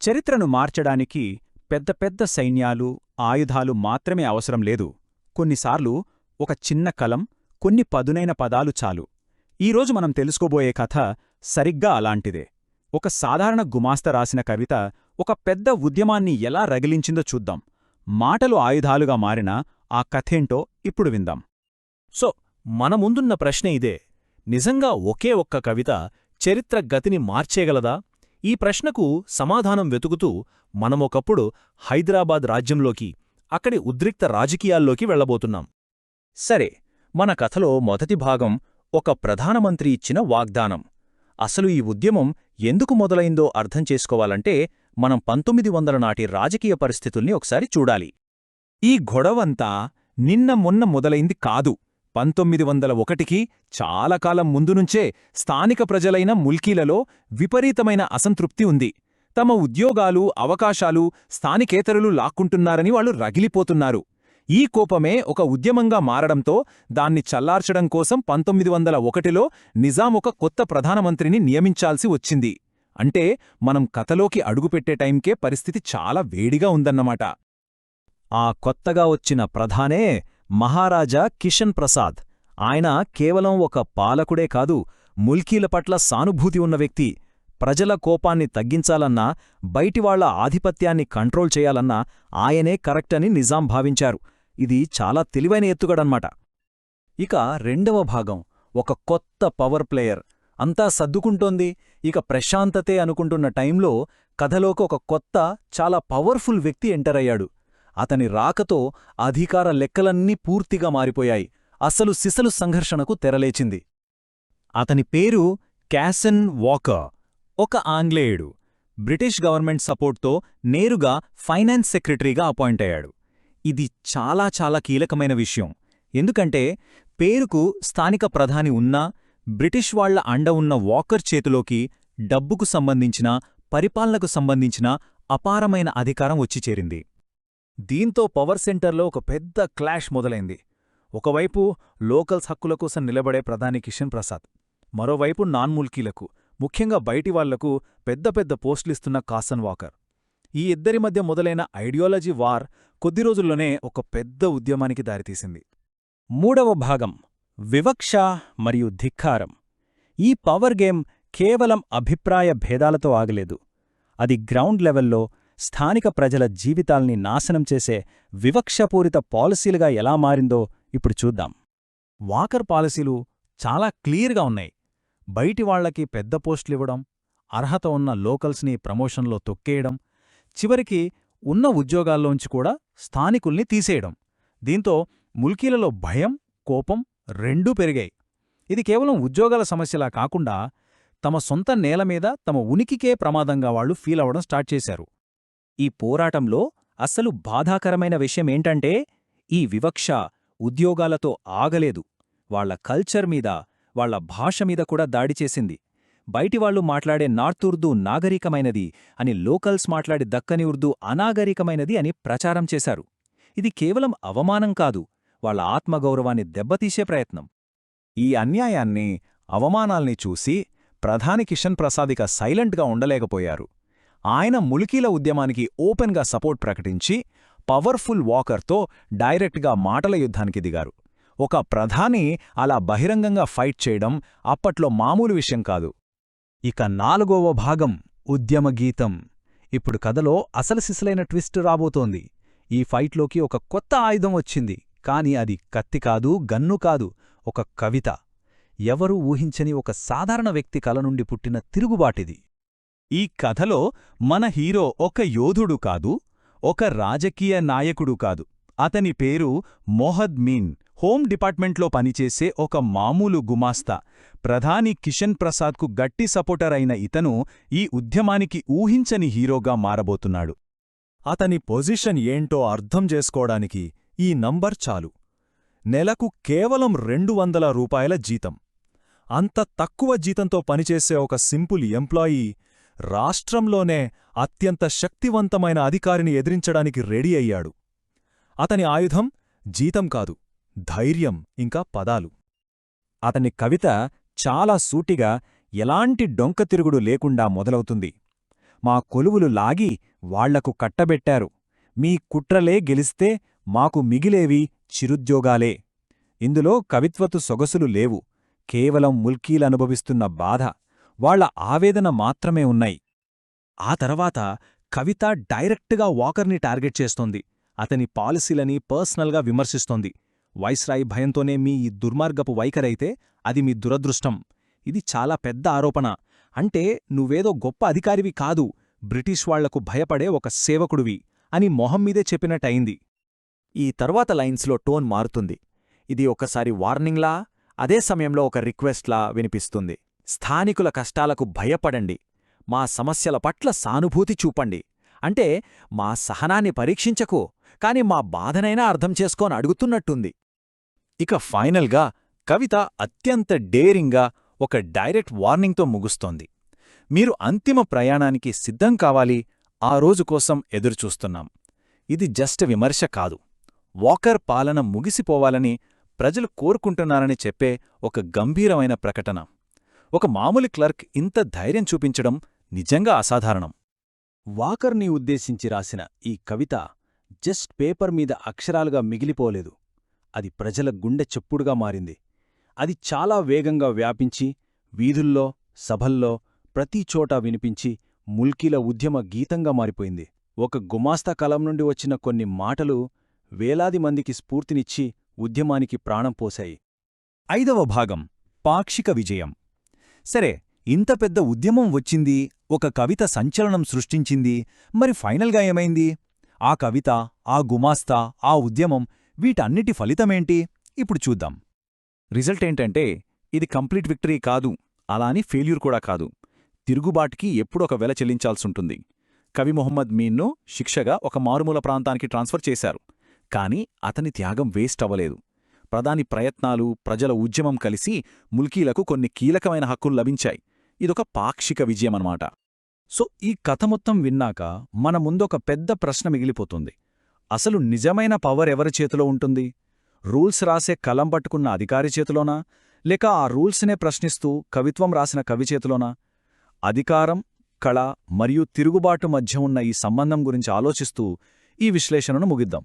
చరిత్రను మార్చడానికి పెద్ద పెద్ద సైన్యాలు ఆయుధాలు మాత్రమే అవసరం లేదు. కొన్నిసార్లు ఒక చిన్న కలం కొన్ని పదునైన పదాలు చాలు. ఈరోజు మనం తెలుసుకోబోయే కథ సరిగ్గా అలాంటిదే. ఒక సాధారణ గుమాస్త రాసిన కవిత ఒక పెద్ద ఉద్యమాన్ని ఎలా రగిలించిందో చూద్దాం. మాటలు ఆయుధాలుగా మారిన ఆ కథేంటో ఇప్పుడు విందాం. సో మన ముందున్న ప్రశ్న ఇదే. నిజంగా ఒకే ఒక్క కవిత చరిత్ర గతిని మార్చేగలదా ఈ ప్రశ్నకు సమాధానం వెతుకుతూ మనమొకప్పుడు హైదరాబాద్ రాజ్యంలోకి అక్కడి ఉద్రిక్త రాజకీయాల్లోకి వెళ్ళబోతున్నాం సరే మన కథలో మొదటి భాగం ఒక ప్రధానమంత్రి ఇచ్చిన వాగ్దానం. అసలు ఈ ఉద్యమం ఎందుకు మొదలైందో అర్థం చేసుకోవాలంటే మనం పంతొమ్మిది వందల నాటి రాజకీయ పరిస్థితుల్ని ఒకసారి చూడాలి. ఈ గొడవంతా నిన్న మొన్న మొదలైంది కాదు. పంతొమ్మిది వందల ఒకటికి చాలా కాలం ముందునుంచే స్థానిక ప్రజలైన ముల్కీలలో విపరీతమైన అసంతృప్తి ఉంది. తమ ఉద్యోగాలు అవకాశాలు స్థానికేతరులు లాక్కుంటున్నారని వాళ్ళు రగిలిపోతున్నారు. ఈ కోపమే ఒక ఉద్యమంగా మారడంతో దాన్ని చల్లార్చడం కోసం పంతొమ్మిది వందల ఒకటిలో నిజాం ఒక కొత్త ప్రధానమంత్రిని నియమించాల్సి వచ్చింది. అంటే మనం కథలోకి అడుగుపెట్టే టైంకే పరిస్థితి చాలా వేడిగా ఉందన్నమాట. ఆ కొత్తగా వచ్చిన ప్రధానే మహారాజా కిషన్ ప్రసాద్. ఆయన కేవలం ఒక పాలకుడే కాదు ముల్కీల పట్ల సానుభూతి ఉన్న వ్యక్తి. ప్రజల కోపాన్ని తగ్గించాలన్నా బయటివాళ్ళ ఆధిపత్యాన్ని కంట్రోల్ చేయాలన్నా ఆయనే కరెక్ట్ అని నిజాం భావించారు. ఇది చాలా తెలివైన ఎత్తుగడన్మాట. ఇక రెండవ భాగం ఒక కొత్త పవర్ ప్లేయర్. అంతా సర్దుకుంటోంది ఇక ప్రశాంతతే అనుకుంటున్న టైంలో కథలోకి ఒక కొత్త చాలా పవర్ఫుల్ వ్యక్తి ఎంటరయ్యాడు అతని రాకతో అధికార లెక్కలన్నీ పూర్తిగా మారిపోయాయి. అసలు సిసలు సంఘర్షణకు తెరలేచింది. అతని పేరు క్యాసన్ వాకర్ ఒక ఆంగ్లేయుడు. బ్రిటిష్ గవర్నమెంట్ సపోర్ట్తో నేరుగా ఫైనాన్స్ సెక్రటరీగా అపాయింట్ అయ్యాడు. ఇది చాలా చాలా కీలకమైన విషయం. ఎందుకంటే పేరుకు స్థానిక ప్రధాని ఉన్నా బ్రిటిష్ వాళ్ళ అండ ఉన్న వాకర్ చేతిలోకి డబ్బుకు సంబంధించిన పరిపాలనకు సంబంధించిన అపారమైన అధికారం వచ్చి చేరింది. దీంతో పవర్ సెంటర్లో ఒక పెద్ద క్లాష్ మొదలైంది. ఒకవైపు లోకల్స్ హక్కుల కోసం నిలబడే ప్రధాని కిషన్ ప్రసాద్ మరోవైపు నాన్ముల్కీలకు ముఖ్యంగా బయటి వాళ్ళకు పెద్ద పెద్ద పోస్టులిస్తున్న కాసన్ వాకర్. ఈ ఇద్దరి మధ్య మొదలైన ఐడియాలజీ వార్ కొద్ది రోజుల్లోనే ఒక పెద్ద ఉద్యమానికి దారితీసింది. మూడవ భాగం వివక్ష మరియు ధిక్కారం. ఈ పవర్ గేమ్ కేవలం అభిప్రాయ భేదాలతో ఆగలేదు. అది గ్రౌండ్ లెవెల్లో స్థానిక ప్రజల జీవితాల్ని నాశనం చేసే వివక్షపూరిత పాలసీలుగా ఎలా మారిందో ఇప్పుడు చూద్దాం. వాకర్ పాలసీలు చాలా క్లియర్గా ఉన్నాయి. బయటి వాళ్ళకి పెద్ద పోస్టులివ్వడం అర్హత ఉన్న లోకల్స్ని ప్రమోషన్లో తొక్కేయడం చివరికి ఉన్న ఉద్యోగాల్లోంచి కూడా స్థానికుల్ని తీసేయడం. దీంతో ముల్కీలలో భయం కోపం రెండూ పెరిగాయి. ఇది కేవలం ఉద్యోగాల సమస్యలా కాకుండా తమ సొంత నేల మీద తమ ఉనికికే ప్రమాదంగా వాళ్ళు ఫీల్ అవడం స్టార్ట్ చేశారు. ఈ పోరాటంలో అస్సలు బాధాకరమైన విషయమేంటంటే ఈ వివక్ష ఉద్యోగాలతో ఆగలేదు. వాళ్ళ కల్చర్ మీద వాళ్ళ భాష మీద కూడా దాడి చేసింది. బయటివాళ్ళు మాట్లాడే నార్త్ ఉర్దూ నాగరికమైనది అని లోకల్స్ మాట్లాడే దక్కని ఉర్దూ అనాగరికమైనది అని ప్రచారం చేశారు. ఇది కేవలం అవమానం కాదు వాళ్ళ ఆత్మగౌరవాన్ని దెబ్బతీసే ప్రయత్నం. ఈ అన్యాయాన్ని అవమానాల్ని చూసి ప్రధాని కిషన్ ప్రసాదిక సైలెంట్గా ఉండలేకపోయారు. ఆయన ములికీల ఉద్యమానికి ఓపెన్గా సపోర్ట్ ప్రకటించి పవర్ఫుల్ వాకర్తో డైరెక్ట్గా మాటల యుద్ధానికి దిగారు. ఒక ప్రధాని అలా బహిరంగంగా ఫైట్ చేయడం అప్పట్లో మామూలు విషయం కాదు. ఇక నాలుగవ భాగం ఉద్యమ గీతం. ఇప్పుడు కథలో అసలు సిసలైన ట్విస్ట్ రాబోతోంది. ఈ ఫైట్లోకి ఒక కొత్త ఆయుధం వచ్చింది. కాని అది కత్తి కాదు గన్ను కాదు ఒక కవిత. ఎవరూ ఊహించని ఒక సాధారణ వ్యక్తి కల నుండి పుట్టిన తిరుగుబాటిది. ఈ కథలో మన హీరో ఒక యోధుడు కాదు ఒక రాజకీయ నాయకుడు కాదు. అతని పేరు మొహద్ మీన్. హోమ్ డిపార్ట్మెంట్లో పనిచేసే ఒక మామూలు గుమాస్తా. ప్రధాని కిషన్ ప్రసాద్కు గట్టి సపోర్టర్ అయిన ఇతను ఈ ఉద్యమానికి ఊహించని హీరోగా మారబోతున్నాడు. అతని పొజిషన్ ఏంటో అర్థం చేసుకోవడానికి ఈ నంబర్ చాలు. నెలకు కేవలం రెండు వందల రూపాయల జీతం. అంత తక్కువ జీతంతో పనిచేసే ఒక సింపుల్ ఎంప్లాయీ రాష్ట్రంలోనే అత్యంత శక్తివంతమైన అధికారిని ఎదిరించడానికి రెడీ అయ్యాడు. అతని ఆయుధం జీతం కాదు ధైర్యం ఇంకా పదాలు. అతని కవిత చాలా సూటిగా ఎలాంటి డొంకతిరుగుడు లేకుండా మొదలవుతుంది. మా కొలువులు లాగి వాళ్ళకు కట్టబెట్టారు. మీ కుట్రలే గెలిస్తే మాకు మిగిలేవి చిరుద్యోగాలే. ఇందులో కవిత్వతు సొగసులు లేవు. కేవలం ముల్కీలనుభవిస్తున్న బాధ. వాళ్ళ ఆవేదన మాత్రమే ఉన్నాయి. ఆ తర్వాత కవిత డైరెక్ట్గా వాకర్ని టార్గెట్ చేస్తోంది. అతని పాలసీలని పర్సనల్గా విమర్శిస్తోంది. వైస్రాయ్ భయంతోనే మీ ఈ దుర్మార్గపు వైఖరైతే అది మీ దురదృష్టం. ఇది చాలా పెద్ద ఆరోపణ. అంటే నువ్వేదో గొప్ప అధికారివి కాదు బ్రిటిష్ వాళ్ళకు భయపడే ఒక సేవకుడివి అని మొహమ్మీదే చెప్పినట్టయింది. ఈ తర్వాత లైన్స్లో టోన్ మారుతుంది. ఇది ఒకసారి వార్నింగ్లా అదే సమయంలో ఒక రిక్వెస్ట్లా వినిపిస్తుంది. స్థానికుల కష్టాలకు భయపడండి. మా సమస్యల పట్ల సానుభూతి చూపండి. అంటే మా సహనాన్ని పరీక్షించకు కాని మా బాధనైనా అర్థం చేసుకోని అడుగుతున్నట్టుంది. ఇక ఫైనల్గా కవిత అత్యంత డేరింగ్గా ఒక డైరెక్ట్ వార్నింగ్తో ముగుస్తోంది. మీరు అంతిమ ప్రయాణానికి సిద్ధం కావాలి ఆ రోజు కోసం ఎదురుచూస్తున్నాం. ఇది జస్ట్ విమర్శ కాదు. వాకర్ పాలన ముగిసిపోవాలని ప్రజలు కోరుకుంటున్నారని చెప్పే ఒక గంభీరమైన ప్రకటన. ఒక మామూలు క్లర్క్ ఇంత ధైర్యం చూపించడం నిజంగా అసాధారణం. వాకర్ని ఉద్దేశించి రాసిన ఈ కవిత జస్ట్ పేపర్ మీద అక్షరాలుగా మిగిలిపోలేదు. అది ప్రజల గుండె చెప్పుడుగా మారింది. అది చాలా వేగంగా వ్యాపించి వీధుల్లో సభల్లో ప్రతిచోటా వినిపించి ముల్కీల ఉద్యమ గీతంగా మారిపోయింది. ఒక గుమాస్తా కలం నుండి వచ్చిన కొన్ని మాటలు వేలాది మందికి స్ఫూర్తినిచ్చి ఉద్యమానికి ప్రాణం పోశాయి. ఐదవ భాగం పాక్షిక విజయం. సరే ఇంత పెద్ద ఉద్యమం వచ్చింది ఒక కవిత సంచలనం సృష్టించింది మరి ఫైనల్గా ఏమైంది? ఆ కవిత ఆ గుమాస్తా ఆ ఉద్యమం వీటన్నిటి ఫలితమేంటి? ఇప్పుడు చూద్దాం. రిజల్ట్ ఏంటంటే ఇది కంప్లీట్ విక్టరీ కాదు అలా అని ఫెయిల్యూర్ కూడా కాదు. తిరుగుబాటుకి ఎప్పుడొక వెల చెల్లించాల్సుంటుంది. కవి మొహమ్మద్ మీన్ను శిక్షగా ఒక మారుమూల ప్రాంతానికి ట్రాన్స్ఫర్ చేశారు. కాని అతని త్యాగం వేస్ట్ అవ్వలేదు. ప్రధాని ప్రయత్నాలు ప్రజల ఉద్యమం కలిసి ముల్కీలకు కొన్ని కీలకమైన హక్కులు లభించాయి. ఇదొక పాక్షిక విజయమన్నమాట సో ఈ కథ మొత్తం విన్నాక మన ముందొక పెద్ద ప్రశ్న మిగిలిపోతుంది. అసలు నిజమైన పవర్ ఎవరి చేతిలో ఉంటుంది? రూల్స్ రాసే కలం పట్టుకున్న అధికారి చేతిలోనా? లేక ఆ రూల్స్నే ప్రశ్నిస్తూ కవిత్వం రాసిన కవి చేతిలోనా? అధికారం కళ మరియు తిరుగుబాటు మధ్య ఉన్న ఈ సంబంధం గురించి ఆలోచిస్తూ ఈ విశ్లేషణను ముగిద్దాం.